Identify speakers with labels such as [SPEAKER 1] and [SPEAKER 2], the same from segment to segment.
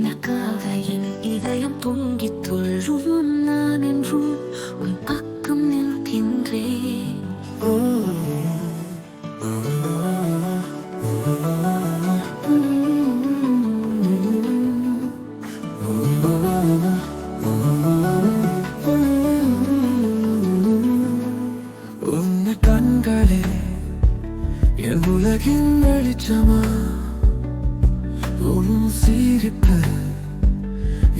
[SPEAKER 1] உனக்காக என் இதயம் பொங்கி துள்ளும் நான் என்றும் உன் பக்கம் நிற்கின்றே உன்னை கண்களே என் உலகின் வெளிச்சமா? உன் சிரிப்பு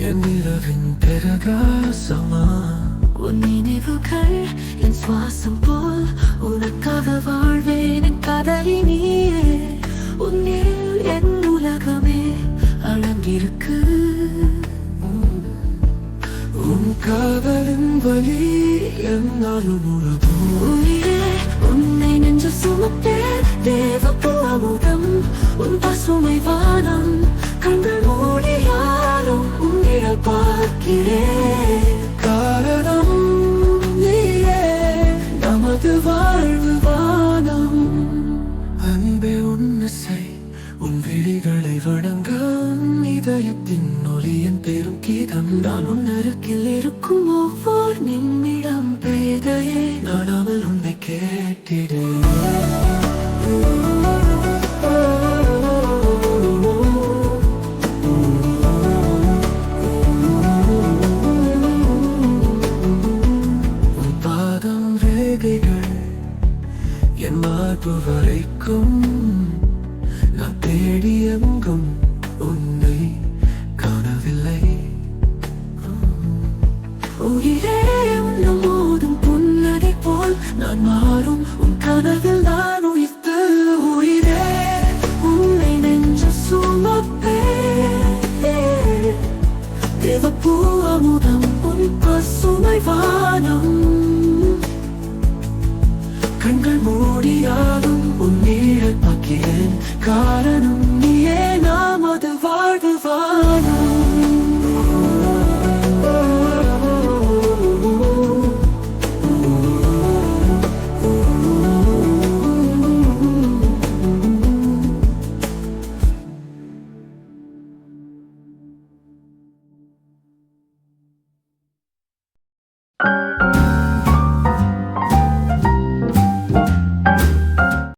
[SPEAKER 1] என் இரவின் பிரகாசமா
[SPEAKER 2] உன் நினைவுகள் என் சுவாசம் போல் உனக்காக வாழ்வேன் கதலி நீயே. உன்னில் என் உலகமே அழங்கிருக்கு
[SPEAKER 1] உன் காதலின் வழி என்னாலும்
[SPEAKER 2] உன்னை நெஞ்சு சுமப்பே
[SPEAKER 1] காரணம் நீயே நமது வாழ்வு வானம். அன்பே உன்னிசை உன் விழிகளை வணங்க இதயத்தின் ஒளியின் பெரும் கீதம். நான் உன்
[SPEAKER 2] இருக்கும் ஒவ்வொரு நிமிடம். பேதையே
[SPEAKER 1] நாடாமல் உன்னை கேட்டிடு. ரேகைகள் என் மார்பு வரைக்கும் நான் தேடி எங்கும் உன்னை காணவில்லை.
[SPEAKER 2] உயிரே உன்னும் மோதும் புன்னகை போல் நான் மாறும் உன் கனவில் நான் மூடியாலும் உன்னீழல் பார்க்கிறேன் காரணம் நீயே
[SPEAKER 1] நாம் அது வாழ்வு வாழும் thank you